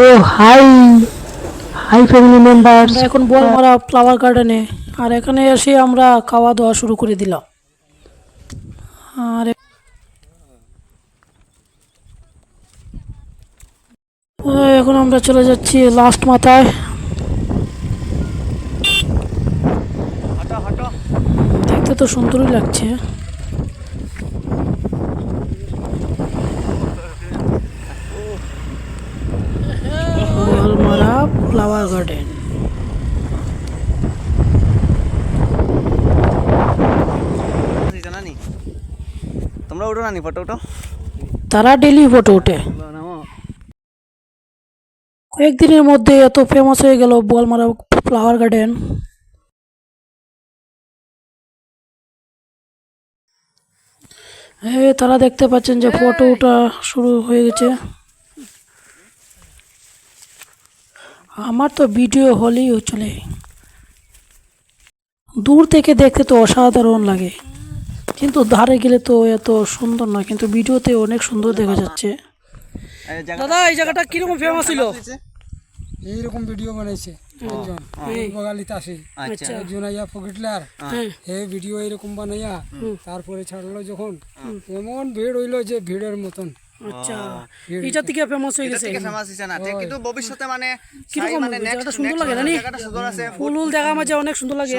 ও hi hi family members আমরা এখন বলমারা flower গার্ডেনে আর এখানে এসে আমরা খাওয়া দাওয়া শুরু করে দিলাম। আর এখন আমরা চলে যাচ্ছি লাস্ট মাথায়। দেখতে তো সুন্দরই লাগছে। ফ্লাওয়ার গার্ডেন তোমরা উঠো না ফটো উঠো। তারা ডেলি ফটো ওঠে। কয়েকদিনের মধ্যে এত ফেমাস হয়ে গেল বলমারা ফ্লাওয়ার গার্ডেন এ তারা দেখতে পাচ্ছেন যে ফটো ওঠা শুরু হয়ে গেছে। আমার তো ভিডিও হলেই চলে। দূর থেকে দেখতে তো অসাধারণ লাগে। কিন্তু ধারে গেলে তো এত সুন্দর না কিন্তু ভিডিওতে অনেক সুন্দর দেখা যাচ্ছে। দাদা এই জায়গাটা কীরকম ফেমাস ছিল? এইরকম ভিডিও বানাইছে। একজন বগালিতে আসে আচ্ছা। একজন আইয়া পকেটলার হে ভিডিও এরকম বানাইয়া তারপরে ছাড়লো যখন। এমন ভিড় হইল যে ভিড়ের মতন। আচ্ছা। এটা থেকে ফেমাস হয়ে গেছে? ফেমাস হইছে না কিন্তু ভবিষ্যতে মানে কি মানে নেক্সট সুন্দর লাগে না নি? জায়গাটা সুন্দর আছে। ফুল দেখার দেখা মাঝে অনেক সুন্দর লাগে।